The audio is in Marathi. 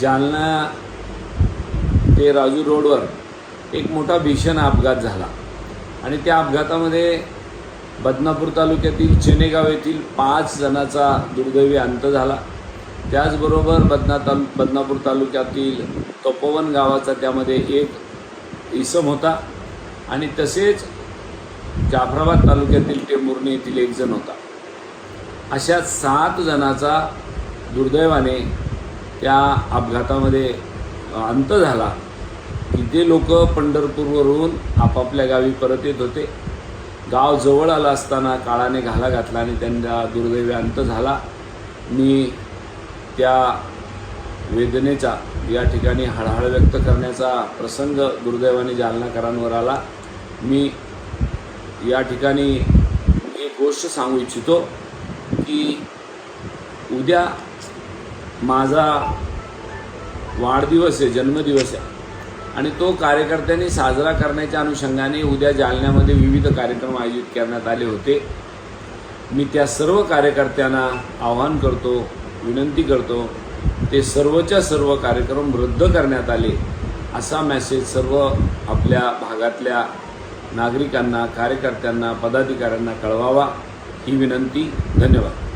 जालना ते राजू रोडवर एक मोठा भीषण अपघात झाला. आणि त्या अपघातामध्ये बदनापूर तालुक्यातील चेनेगाव येथील पाच जणाचा दुर्दैवी अंत झाला. त्याचबरोबर बदना तालु बदनापूर तालुक्यातील तपोवन गावाचा त्यामध्ये एक इसम होता. आणि तसेच जाफराबाद तालुक्यातील टेंभुर्णी येथील एक जण होता. अशा सात जणाचा दुर्दैवाने त्या अपघातामध्ये अंत झाला की ते लोक पंढरपूरवरून आपापल्या गावी परत येत होते गाव जवळ आलं असताना काळाने घाला घातला आणि त्यांचा दुर्दैवी अंत झाला. मी त्या वेदनेचा या ठिकाणी हळहळ व्यक्त करण्याचा प्रसंग दुर्दैवाने जालनाकरांवर आला. मी या ठिकाणी एक गोष्ट सांगू इच्छितो की उद्या माझा वाढदिवस आहे जन्मदिवस आहे. आणि तो कार्यकर्त्यांनी साजरा करण्याच्या अनुषंगाने उद्या जालन्यामध्ये विविध कार्यक्रम आयोजित करण्यात आले होते. मी त्या सर्व कार्यकर्त्यांना आवाहन करतो विनंती करतो ते सर्वच्या सर्व कार्यक्रम रद्द करण्यात आले असा मेसेज सर्व आपल्या भागातल्या नागरिकांना कार्यकर्त्यांना पदाधिकाऱ्यांना कळवावा ही विनंती. धन्यवाद.